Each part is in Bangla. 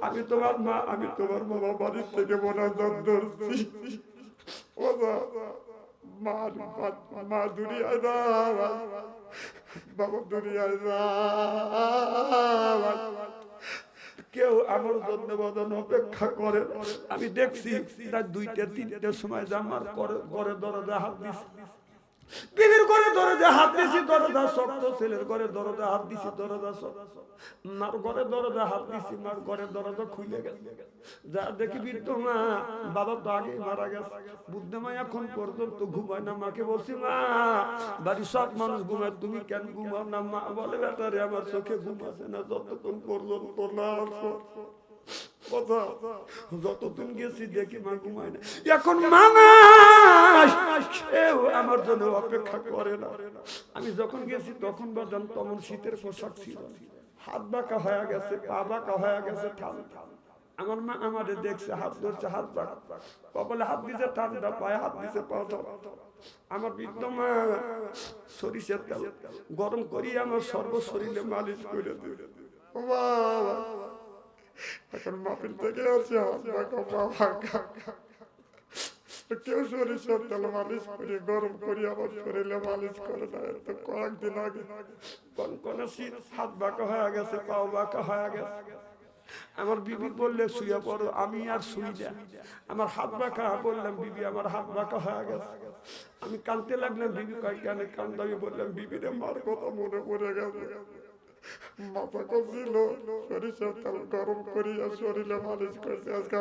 আমি তোমার মা, আমি তোমার বাবা বাড়ির থেকে মোনাজাত ধরছি। মা মা- দুনিয়ায় না বাবা দুনিয়ায় না কেউ আমার জন্য বদন অপেক্ষা করে। আমি দেখছি, রাত দুইটা তিনটার সময় যে আমার করে- দরজা হাত দিছি। বিবির ঘরে দরজা হাত দিছি, দরজা শক্ত, ছেলের ঘরে দরজা হাত দিছি, দরজা শক্ত। মার ঘরে দরজা হাত দিছি, মার ঘরে দরজা খুলে গেছে। যা দেখি বৃদ্ধ মা, বাবা তো আগে মারা গেছে। বুদ্ধ মা এখন পর্যন্ত ঘুমায় না, মাকে বলছি, মা বাড়ি সব মানুষ ঘুমায়, তুমি কেন ঘুমাও না? মা বলে বেটারে আমার চোখে ঘুম আছে না, যতক্ষণ পর্যন্ত না আসো। কথা? যতদিন গেছি দেখি মা ঘুমায় না এখন মামা কেউ আমার জন্য অপেক্ষা করে না। আমি যখন গেছি তখন বাজান তখন শীতের পোশাক ছিল। হাত বাঁকা হয়ে গেছে, পা বাঁকা হয়ে গেছে ঠান্ডা আমার মা আমাদের দেখছে, হাত ধরছে, হাত বাঁকা। কপালে হাত দিছে ঠান্ডা পায়ে হাত দিছে, পা আমার বৃদ্ধ মা সরিষার তেল গরম করি আমার সর্ব শরীরে মালিশ করে ও বাবা এখন মাপিল থেকে আছে হাত পা বাঁকা কেউ সরিষার তেল মালিশ করে গরম করি আমার শরীরে মালিশ করে না এত কয়েকদিন আগে কোন কোন হাত বাঁকা হয়ে গেছে পাও বাঁকা হয়ে গেছে আমার বিবি বললে শুয়ে পড়ো আমি আর শুই না আমার হাত বাঁকা বললাম বিবি আমার হাত বাঁকা হয়ে গেছে আমি কানতে লাগলাম বিবি কয় কেন কান্দামি বললাম বিবিরে মার কথা মনে পড়ে গেছে মাথা কছিল সরিষার তেল গরম করিয়া শরীরে মালিশ করছে আজকে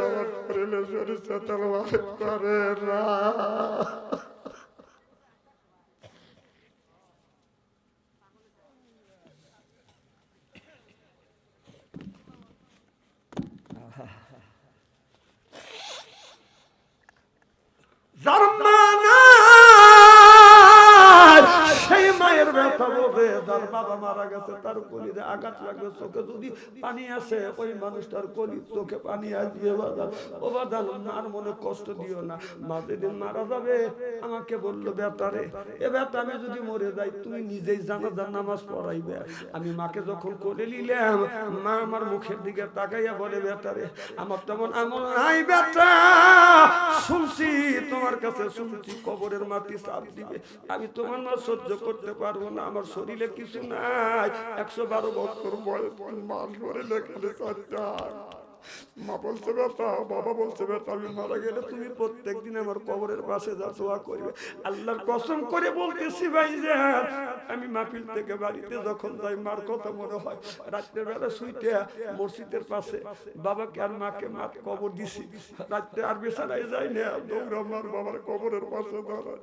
আমার শরীরে সরিষার তেল মালিশ করে না যার মা নাই, সেই মায়ের ব্যথা বোঝে যার বাবা মারা গেছে তার কলিতে আঘাত লাগবে চোখে যদি পানি আসে, ওই মানুষটার কলি চোখে পানি আসিয়ে বাজার ও বাজার মার মনে কষ্ট দিও না। মা যেদিন মারা যাবে, আমাকে বলল বেটারে এ বেটা, আমি যদি মরে যাই, তুমি নিজেই জানাজার নামাজ পড়াইবে। আমি মাকে যখন কোলে নিলাম, মা আমার মুখের দিকে তাকাইয়া বলে বেটারে আমার তেমন আমল নাই, বেটা। শুনছি, তোমার কাছে শুনছি, কবরের মাটি চাপ দিবে। আমি তোমার মা সহ্য করতে পারব না, আমার শরীরে কিছু নাই। একশো বারো বছর বয়স মাস শরীরে খেলে চারটা। মা বলছে বেটা বাবা বলছে বেটা আমি মারা গেলে তুমি প্রত্যেক দিন আমার কবরের পাশে যা দোয়া করবে। আল্লাহর কসম করে বলতেছি, ভাই যে, আমি মাহফিল থেকে বাড়িতে যখন যাই, মার কথা মনে হয়। রাত্রের বেলা শুইতে মসজিদের পাশে বাবাকে আর মাকে মার কবর দিছি। রাত্রে আর বেসারাই যাই না। দৌড়া মার বাবার কবরের পাশে দাঁড়ায়।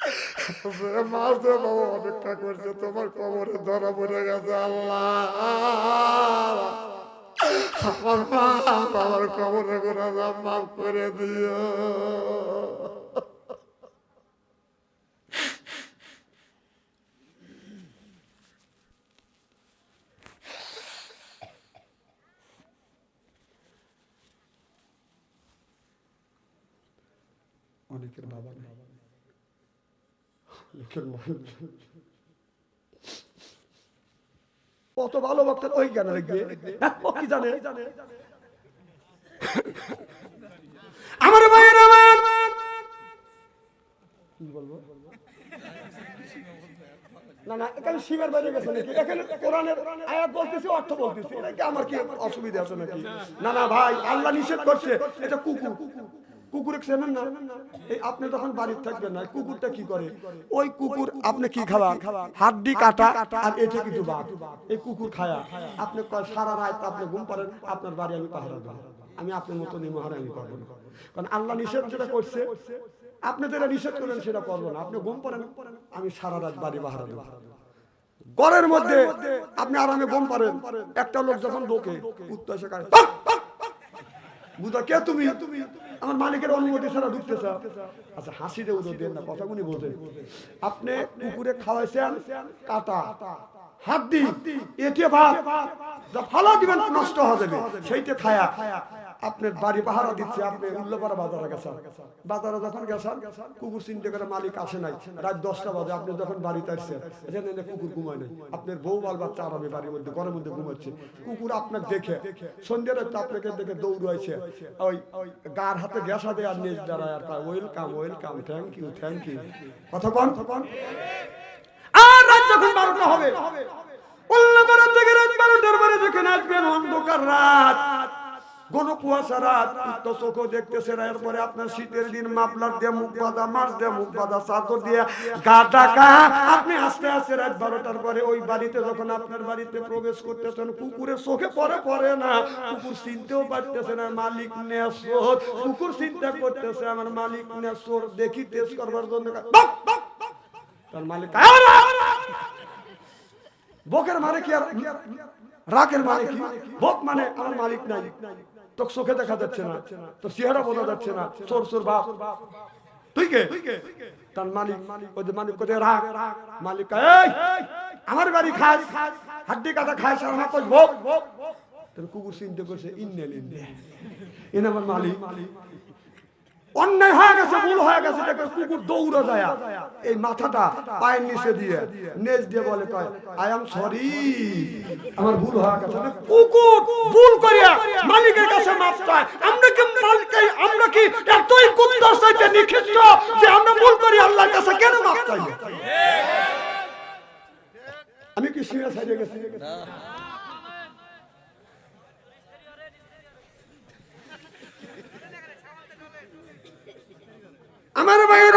ঘুমা মাস বাবা অপেক্ষা করছে তোমার কবরে ধরা পড়ে গেছে বাবার বাবা। কত ভালো বক্তার ওই জ্ঞান হ্যাঁ, কি জানে? আমার ভাইয়ের আমার কি বলব? না না এখানে শিবের বাইরে গেছে নাকি? এখানে কোরআনের আয়াত বলতেছি অর্থ বলতেছি। এটা কি আমার কি অসুবিধা আছে নাকি? না না ভাই আল্লাহ নিষেধ করছে এটা কুকুর। না? এই আপনি তখন বাড়িতে থাকবেন না, কুকুরটা কি করে? ওই কুকুর আপনি কি খাওয়া? হাড্ডি, কাটা আর এটা বাদ এই কুকুর খায়া। আপনি সারা রাত আপনি ঘুম পারেন আপনার বাড়ি আমি পাহারা দেবো। আমি আপনার মতো আমি না। কারণ আল্লাহ নিষেধ যেটা করছে, আপনি যেটা নিষেধ করেন সেটা করব না। আপনি ঘুম পারেন আমি সারা রাত বাড়ি পাহারা দেবো। ঘরের মধ্যে আপনি আরামে বোম পারেন একটা লোক যখন ঢোকে উত্তর বুঝা কে তুমি? আমার মালিকের অনুমতি ছাড়া ঢুকতে চাও। আচ্ছা হাসি দিয়ে উদয় দেন না, কথাগুলি বোঝেন আপনি কুকুরে খাওয়াইছেন কাটা, হাত দি এতে ভাত যা ফালা দিবেন, নষ্ট হয়ে যাবে। সেইটা খায়া। আপনার বাড়ি পাহারা দিচ্ছে, আপনি উল্লপাড়া বাজারে গেছেন। বাজারে যখন গেছেন, কুকুর চিনতে করে মালিক আসে নাই। রাত দশটা বাজে, আপনি যখন বাড়িতে আসছেন, এখানে কুকুর ঘুমায় নাই। আপনার বউ বাল বাচ্চা আরামে বাড়ির মধ্যে, ঘরের মধ্যে ঘুমাচ্ছে। কুকুর আপনাকে দেখে, সন্ধ্যের রাতে আপনাকে দেখে দৌড়াইছে। ওই গার হাতে গ্যাসা দেয় আর নিজ দাঁড়ায় আর welcome welcome thank you thank you কথা কন। আর রাত যখন বারোটা হবে উল্লপাড়া থেকে রাত বারোটার পরে যখন আসবেন অন্ধকার রাত। কোন কুয়াশা রাত তো চোখও দেখতেছে না। এরপরে আপনার শীতের দিন, মাফলার দিয়ে মুখ বাঁধা, মাছ দিয়ে মুখ বাঁধা, চাদর দিয়ে গা টাকা আপনি আস্তে আস্তে রাত বারোটার পরে ওই বাড়িতে যখন আপনার বাড়িতে প্রবেশ করতেছেন, কুকুরের চোখে পরে পড়ে না। কুকুর চিনতেও পারতেছে না, মালিক নেশোর। কুকুর চিন্তা করতেছে, আমার মালিক নেশোর, দেখি টেস্ট করবার জন্য। তার মালিক বকের মানে কি আর রাকের মানে কি? বক মানে আমার মালিক নাই। তো চোখে দেখা যাচ্ছে না তোর চেহারা বোঝা যাচ্ছে না, চোর চোর বাপ। মালিক মালিক কোথায়? মালিক আমার বাড়ি কুকুর এনে মালিক। অন্যায় হয়ে গেছে, ভুল হয়ে গেছে, দেখে কুকুর দৌড়ে যায়। এই মাথাটা পায়ের নিচে দিয়ে, নেজ দিয়ে বলে, কয় আই এম সরি আমার ভুল হয়ে গেছে। কুকুর ভুল করিয়া মালিকের কাছে মাপ চায়। আমরা কি মালিক আমরা কি এতই কুত্তার সাথে নিখিষ্ট যে আমরা ভুল করি আল্লাহর কাছে কেন মাপ চাই আমি কি শুয়ে সাইডে গেছি? আমার ভাইয়ের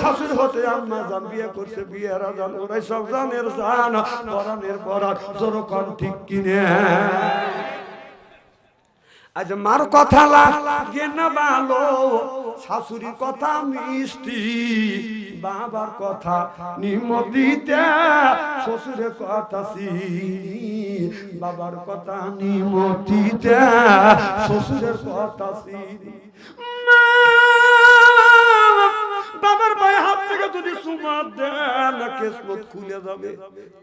শাশুড়ি হতে আম্মা জান, বিয়ে করছে, বিয়ের জান ওরাই সব জানের জান। পরানের পরান জোর কন ঠিক কিনে। আজ মার কথা লাগে না ভালো, শাশুড়ির কথা মিষ্টি, বাবার কথা নিমতিতে, শ্বশুরের কথা চিনি বাবার কথা নিমতিতে, শ্বশুরের কথা চিনি যদি সুমা দেন, কেসমত খুলে যাবে।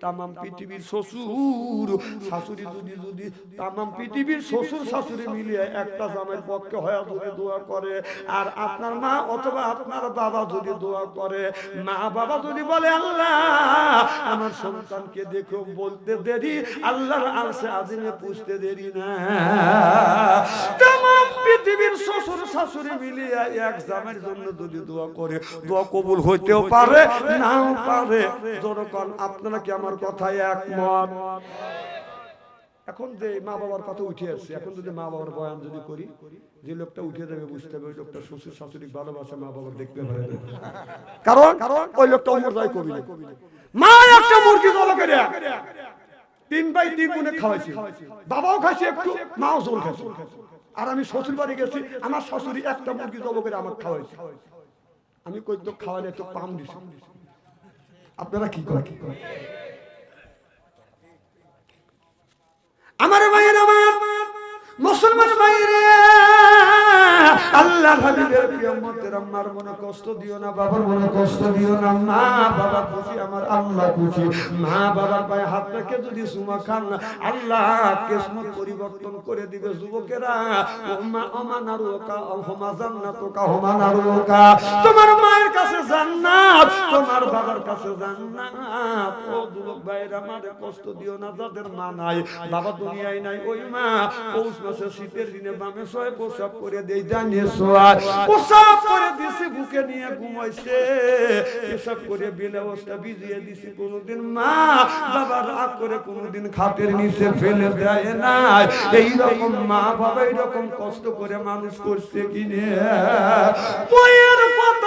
তামাম পৃথিবীর শ্বশুর, শাশুড়ি যদি যদি তামাম পৃথিবীর শ্বশুর, শাশুড়ি মিলিয়ে একটা জামের পক্ষে হয়ে যদি দোয়া করে, আর আপনার মা অথবা আপনার বাবা যদি দোয়া করে, মা বাবা যদি বলে, আল্লাহ, আমার সন্তানকে দেখো, বলতে দেরি, আল্লাহর আলসে আজিমে পুষতে দেরি না। তামাম পৃথিবীর শ্বশুর, শাশুড়ি মিলিয়ে এক জামের জন্য যদি দোয়া করে, দোয়া কবুল হইতেও পারে, নাও পারে। যখন আপনারা কি আমার কথায় একমত? এখন যে মা বাবার কথা উঠে আসছে, এখন যদি মা বাবার বয়ান যদি করি, যে লোকটা উঠে যাবে বুঝতে হবে ওই লোকটা শ্বশুর শাশুড়ি ভালোবাসে মা বাবার দেখতে পারে কারণ কারণ ওই লোকটা অমর যায় কবি মা একটা মুরগি জল করে। তিন বাই তিন গুণে খাওয়াইছি। বাবাও খাইছে একটু, মাও জল খাইছে। আর আমি শ্বশুর বাড়ি গেছি, আমার শাশুড়ি একটা মুরগি জল করে আমার খাওয়াইছে। আমি কই তো খাওয়ালে একটু পাম দিছি। আপনারা কি করেন? আমার ভাইয়ের, আমার মুসলমান ভাইরে আল্লাহ হাবিবের প্রিয় উম্মতের আম্মার মনে কষ্ট দিও না বাবার মনে কষ্ট দিও না। মা বাবা খুশি আমার আল্লাহ খুশি। মা বাবার পায়ে হাত রেখে যদি সুমা খান আল্লাহ কিসমত পরিবর্তন করে দিবে যুবকেরা। ওমা হোমানারুকা তোমার মায়ের কাছে জান্নাত তোমার বাবার কাছে জান্নাত। ও যুবক ভাইরা মারে কষ্ট দিও না যাদের মা নাই বাবা দুনিয়ায় নাই। ওই মা পৌষ মাসে শীতের দিনে বামে শয়ে প্রসাব করে দেই জানিয়ে সোয়ায় পোশাক করে দিছি বুকে নিয়ে ঘুমাইছে। এসব করে বিলে অবস্থা ভিজিয়ে দিছি কোনোদিন মা। বাবা রাগ করে কোনোদিন খাতের নিচে ফেলে দেয় না এই রকম মা বাবা এইরকম কষ্ট করে মানুষ করছে কিনে। বইয়ের কথা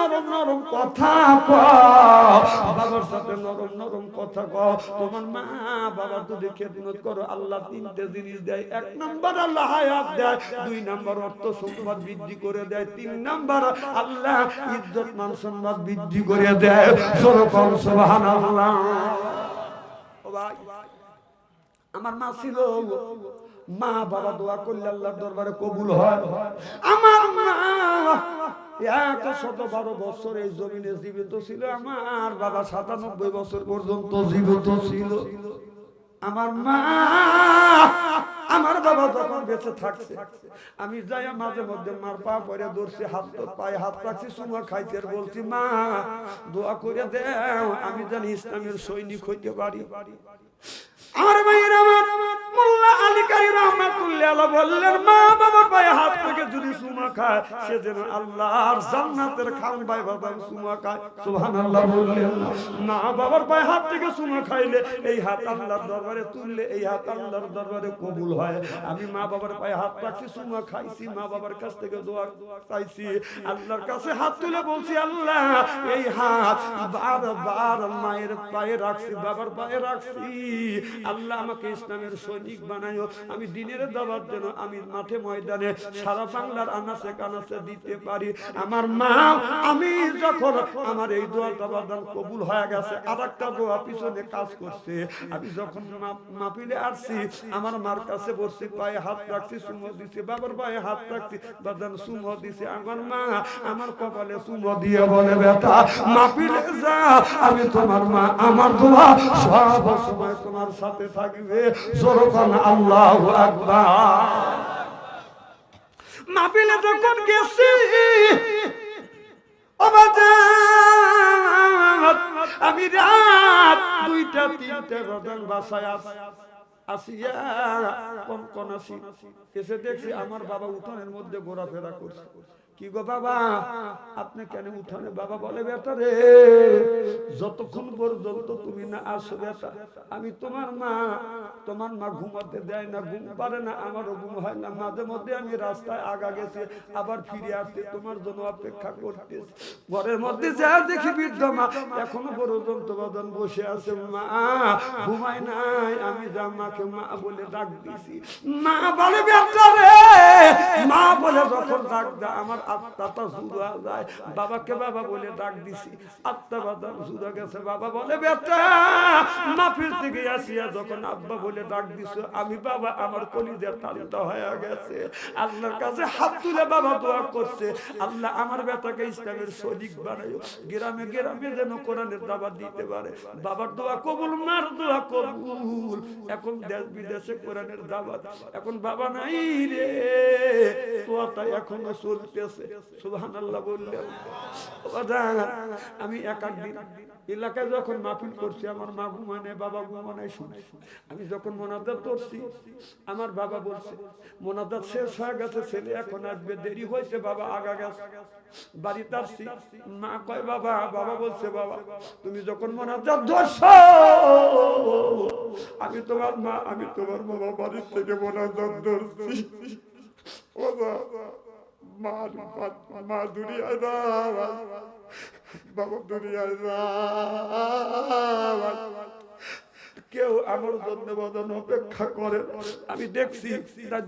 নরম নরম কথা বাবার সাথে নরম নরম কথা কও। তোমার মা বাবার যদি খেদমত করো, আল্লাহ তিনটে জিনিস দেয়। এক নম্বর আল্লাহ হায়াত দেয়, দুই নম্বর অর্থ সম্পদ বৃদ্ধি করে দেয়, তিন নম্বর আল্লাহ ইজ্জত মান সম্মান বৃদ্ধি করে দেয়। সরকম সুবহানাল্লাহ। ও ভাই, আমার মা ছিল, মা বাবা দোয়া করলে আল্লাহর দরবারে কবুল হয়। আমার মা শত বারো বছর এই জমিনে জীবিত ছিল, আমার বাবা সাতানব্বই বছর পর্যন্ত জীবিত ছিল। আমার মা, আমার বাবা যখন বেঁচে থাকছে, আমি যাই মাঝে মধ্যে মার পা পরে ধরছি, হাত পায়ে হাত রাখছি সুমা খাইতে বলছি, মা, দোয়া করে দেও, আমি জানি ইসলামের সৈনিক হইতে পারি। আমার ভাইয়ের আমার কবুল হয়। আমি মা বাবার পায়ে হাত রাখছি, সুমা খাইছি, মা বাবার কাছ থেকে দোয়া চাইছি, আল্লাহর কাছে হাত তুলে বলছি, আল্লাহ, এই হাত বারবার মায়ের পায়ে রাখছি, বাবার পায়ে রাখছি। আল্লাহ আমাকে ইসলামের সৈনিক বানায়ো আমি দিনের দাবার যেন আমি মাঠে ময়দানে সারা বাংলার আনাচে কানাচে দিতে পারি। আমার মা, আমি যখন আমার এই দোয়াটা বাদান কবুল হয়ে গেছে আর একটা দোয়া পিছনে কাজ করছে। আমি যখন মা- মাহফিলে আসছি, আমার মার কাছে বসছি পায়ে হাত রাখছি সুমো দিছি, বাবার পায়ে হাত রাখছি। বাদান সুমো দিছি, আমার মা, আমার কপালে সুমো দিয়ে বলে, বেটা, মাহফিলে যা, আমি তোমার মা, আমার দোয়া সব সময় তোমার সাথে থাকবে। জোরকান আল্লাহ আকবার। মাহফিলে যখন গেছি আমি রাত দুইটা, তিনটা রজন বাসায় আস- আসিয়া কন কন আসি। এসে দেখছি আমার বাবা উঠানের মধ্যে ঘোরাফেরা করছে। কি গো বাবা? আপনি কেন উঠানে বাবা বলে বেটা রে? যতক্ষণ পর্যন্ত তুমি না আসো বেটা আমি তোমার মা তোমার মা ঘুমাতে দেয় না, ঘুম পারে না, আমারও ঘুম হয় না। মাঝে মধ্যে আমি রাস্তায় আগা গেছি, আবার ফিরে আসতে তোমার জন্য অপেক্ষা করতেছি। ঘরের মধ্যে যা দেখি বৃদ্ধ মা, এখনও পর্যন্ত বদন বসে আছে, মা, ঘুমায় নাই। আমি যা মাকে মা বলে ডাক দিছি, মা বলে বেটা রে। মা বলে যখন ডাক দেয়, আমার আত্মাটা জুড়া যায়, বাবাকে বাবা বলে ডাক দিছি। আত্মা বাদাম জুড়া গেছে, বাবা বলে, বেটা মাফির থেকে আসিয়া যখন আব্বা বলে ডাক দিছ, আমি বাবা, আমার কলিজার টানটা হয়ে গেছে। আল্লাহর কাছে হাত তুলে বাবা দোয়া করছে। আল্লাহ আমার বেটাকে ইসলামের সৈনিক বানাইও গ্রামে গ্রামে যেন কোরআনের দাবার দিতে পারে। বাবার দোয়া কবুল, মার দোয়া কবুল। এখন দেশ বিদেশে কোরআনের দাবাত এখন বাবা নাই রে। তোয়াটা এখনও চলতেছে। সুবহানাল্লাহ বললেন বাজান, আমি এক এক দিন এলাকায় যখন মাহফিল করছি আমার মা ঘুমানে বাবা ঘুমানে শুনে। আমি যখন মোনাজাত করছি আমার বাবা বলছে মোনাজাত শেষ হয়ে গেছে ছেলে এখন আসবে দেরি হয়েছে বাবা আগা গেছে। বাড়িতে আসছি মা কয় বাবা বাবা বলছে বাবা তুমি যখন মোনাজাত ধরছ আমি তোমার মা আমি তোমার বাবা বাড়ির থেকে মোনাজাত ধরছি। বাবা মা দুনিয়ায় বাবা দুনিয়ায় কেউ আমার জন্য বদন অপেক্ষা করে আমি দেখছি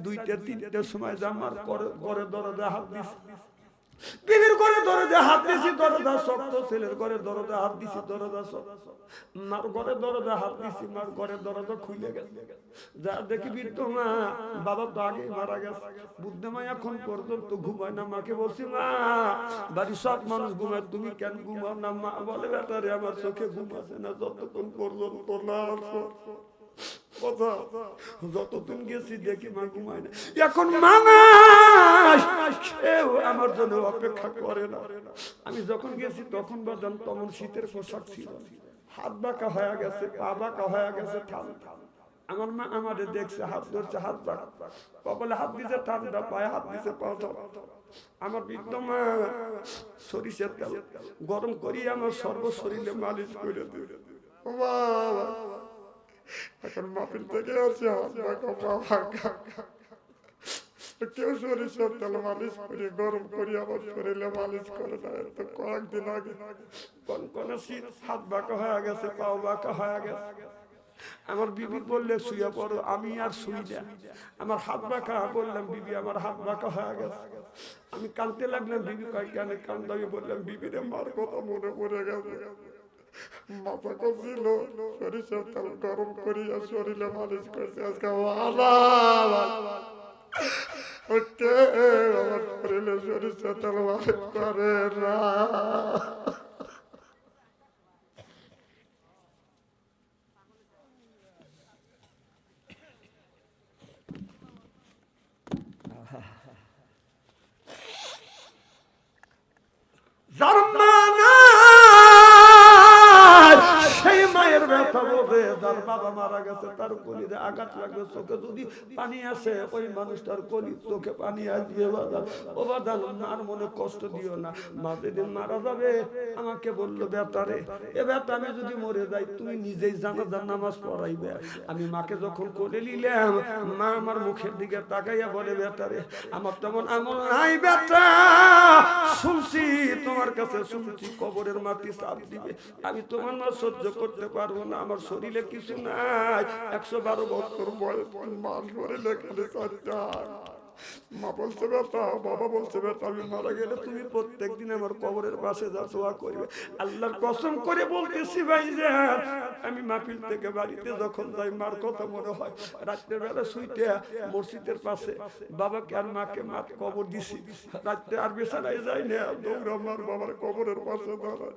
দুইটা তিনটার সময় আমার ঘরে দরজা হাত দিছে। বিবির করে দরজা হাত দিছি, দরজা শক্ত, ছেলের ঘরে দরজা হাত দিছি, দরজা শক্ত। মার ঘরে দরজা হাত দিছি, মার ঘরে দরজা খুলে গেছে। যা দেখি বৃদ্ধ মা, বাবা তো আগেই মারা গেছে। বুদ্ধ মা এখন পর্যন্ত ঘুমায় না, মাকে বলছি, মা, বাড়ির সব মানুষ ঘুমায়, তুমি কেন ঘুমাও না? মা বলে বেটারে আমার চোখে ঘুম আছে না, যতক্ষণ পর্যন্ত না আসো। কথা। যতদিন গেছি দেখি মা ঘুমায় না। এখন কেউ আমার জন্য অপেক্ষা করে না। আমি যখন গেছি তখন বাজান তখন শীতের পোশাক ছিল। হাত বাঁকা হয়ে গেছে, পা বাঁকা হয়ে গেছে ঠান্ডা আমার মা আমাদের দেখছে, হাত ধরছে, হাত বাঁকা। কপালে হাত দিছে ঠান্ডা পায়ে হাত দিছে, পা আমার বৃদ্ধ মা সরিষার তেল গরম করি আমার সর্ব শরীরে মালিশ করে দিবে বাবা। এখন মাপিল থেকে আছে হাত কেউ সরিষার তেল মালিশ গরম করি আমার শরীরে মালিশ করে না। এত কয়েকদিন আগে কোন কোন শীত, হাত বাঁকা হয়ে গেছে, পাও বাঁকা হয়ে গেছে। আমার বিবি বললে, শুয়ে পড়ো, আমি আর শুই না। আমার হাত বাঁকা, বললাম, বিবি, আমার হাত বাঁকা হয়ে গেছে। আমি কানতে লাগলাম, বিবি কয়, কেন কান্দ? আমি বললাম, বিবিরে মার কথা মনে পড়ে গেছে। মাথা কছিল সরিষার তেল গরম করিয়া শরীরে মালিশ করছে। আজকে ওকে, আমার শরীরে সরিষার তেল মালিশ করে না যার মা নাই, সেই মায়ের ব্যথা বোঝে যার বাবা মারা গেছে তার চোখে যদি পানি আসে, ওই মানুষটার চোখে পানি আসবে ও মনে কষ্ট দিও না মারা যাবে, আমাকে বলল বেটারে এ বেটা, আমি যদি মরে যাই, তুমি নিজেই নামাজ পড়াইবে। আমি মাকে যখন কোলে নিলাম, মা আমার মুখের দিকে তাকাইয়া বলে বেটারে আমার তেমন আমল নাই, বেটা। শুনছি, তোমার কাছে শুনছি, কবরের মাটি চাপ দিবে। আমি তোমার মা সহ্য করতে পারব না, আমার শরীরে কিছু নাই। একশো বারো বছর মা মা বলছে বাবা বলছে আমি মারা তুমি আমার কবরের পাশে যা কসম করে ভাই যে, আমি থেকে বাড়িতে যখন যাই, মার কথা মনে হয়। রাত্রের বেলা শুইতে মসজিদের পাশে বাবাকে আর মাকে মার কবর দিছি। রাত্রে আর বিছানায় যাই না। দৌড়া মার বাবার কবরের পাশে দাঁড়ায়।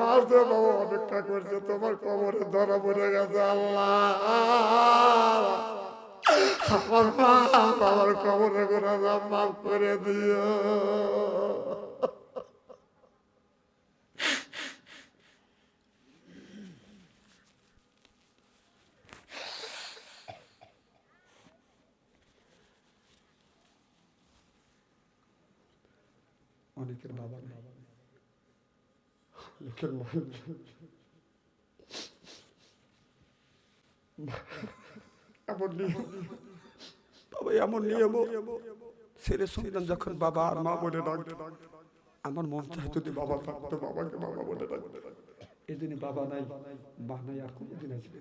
মাস দিয়ে বাবা, অপেক্ষা করছে, তোমার কবরে ধরা পড়ে গেছে, আল্লাহ। আমার মা বাবার কবরে করে মাফ করে দিও। অনেকের বাবা নেই অনেকের মা নেই। এমন নিয়ম তবে এমন নিয়ম ছেলে শুনলাম যখন বাবা আর মা বলে ডাকতে আমার মন চায় যদি বাবা বাবাকে বাবা বলে ডাকতে এই দিনে বাবা নাই, মা নাই, আর কোনোদিন আসবে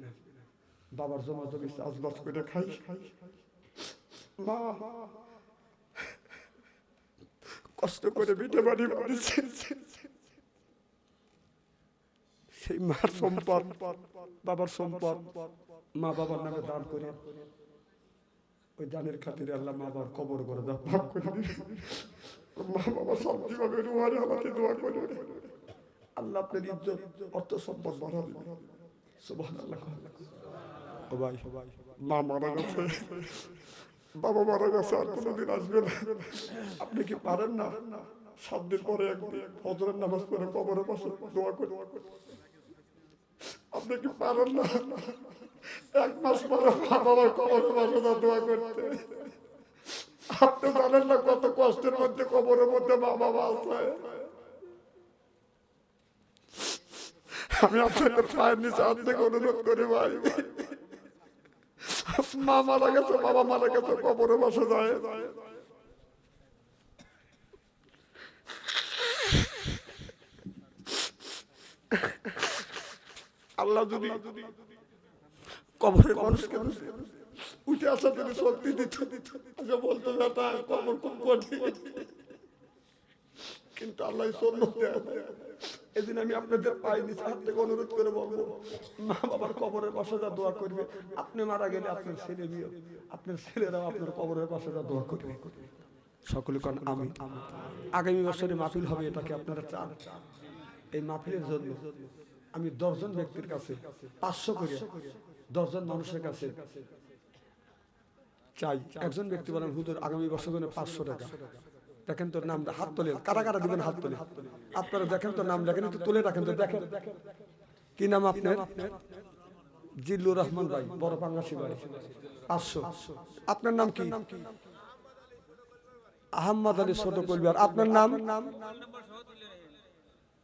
বাবার জমা জমি চাষবাস করে খাই। মা, কষ্ট করে বিটে বাড়ি বাড়িছে সেই মার সম্পদ, বাবার সম্পদ মা বাবার নামে দান করে। ওই দানের খাতিরে আল্লাহ মা বাবার কবর করে দাও করে। মা বাবা শান্তি পাবে রুহারে আমাকে দোয়া করবে আল্লাহ আপনার ইজ্জত, অর্থ সম্পদ বাড়া দিবে সুবহানাল্লাহ ও ভাই, মা মারা গেছে। বাবা মারা গেছে, আর কোনোদিন আসবে না। আপনি কি পারেন না? সাত দিন পরে একদিন ফজরের নামাজ পড়ে কবরের পাশে দোয়া করে। আপনি কি পারেন না? এক মাস পরে বাবার কবরের পাশে দোয়া করতে। আপনি জানেন না কত কষ্টের মধ্যে, কবরের মধ্যে মা বাবা আছে আমি আপনাদের পায়ের নিচে হাত অনুরোধ করি ভাই। মা মারা গেছে, বাবা মারা গেছে, কবরে বসে যায়। আল্লাহ যদি কবরের মানুষকে উঠে আসা যদি শক্তি দিত আচ্ছা বলতো বেটা কবর খুব কঠিন। কিন্তু আল্লাহ সন্ন্যত দেয় না। এদিন আমি আপনাদের পাই নিচে হাত থেকে অনুরোধ করে বলব মা বাবার কবরের পাশে যা দোয়া করবে আপনি মারা গেলে আপনার ছেলে বিয়ে আপনার ছেলেরাও আপনার কবরের পাশে যা দোয়া করবে। সকলে কন আমি আগামী বছরে মাহফিল হবে এটাকে আপনারা চান। এই মাহফিলের জন্য আমি দশজন ব্যক্তির কাছে পাঁচশো করে দশজন মানুষের কাছে চাই। একজন ব্যক্তি বলেন হুজুর আগামী বছর জন্য পাঁচশো টাকা। দেখেন তোর নাম হাত তোলে কারা কারা দিবেন হাত তোলে? আপনারা দেখেন তো নাম দেখেন একটু তুলে রাখেন তো দেখেন। কি নাম আপনার? জিল্লুর রহমান ভাই বড় পাঙ্গাসি বাড়ি পাঁচশো। আপনার নাম কি? আহম্মদ আলী ছোট কলবিয়ার আপনার নাম?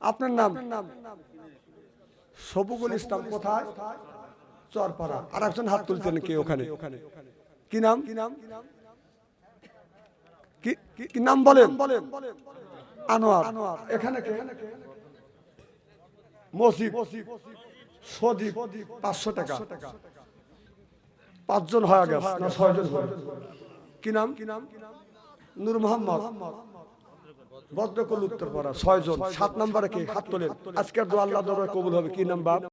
আপনার নাম? সবুগুল ইসলাম কোথায়? চরপাড়া। আর একজন হাত তুলছেন কে ওখানে? কি নাম? কি নাম? কি নাম বলেন? আনোয়ার। এখানে কে? মসজিদ। সদীপ। পাঁচশো টাকা। পাঁচজন হয়ে গেছে না ছয়জন কি নাম? কি নাম? নূর মোহাম্মদ। বদ্রকল উত্তর পাড়া, ছয়জন, সাত নম্বরে কে? হাত তোলেন। আজকের দোয়া আল্লাহ দরবারে কবুল হবে। কি নাম্বার?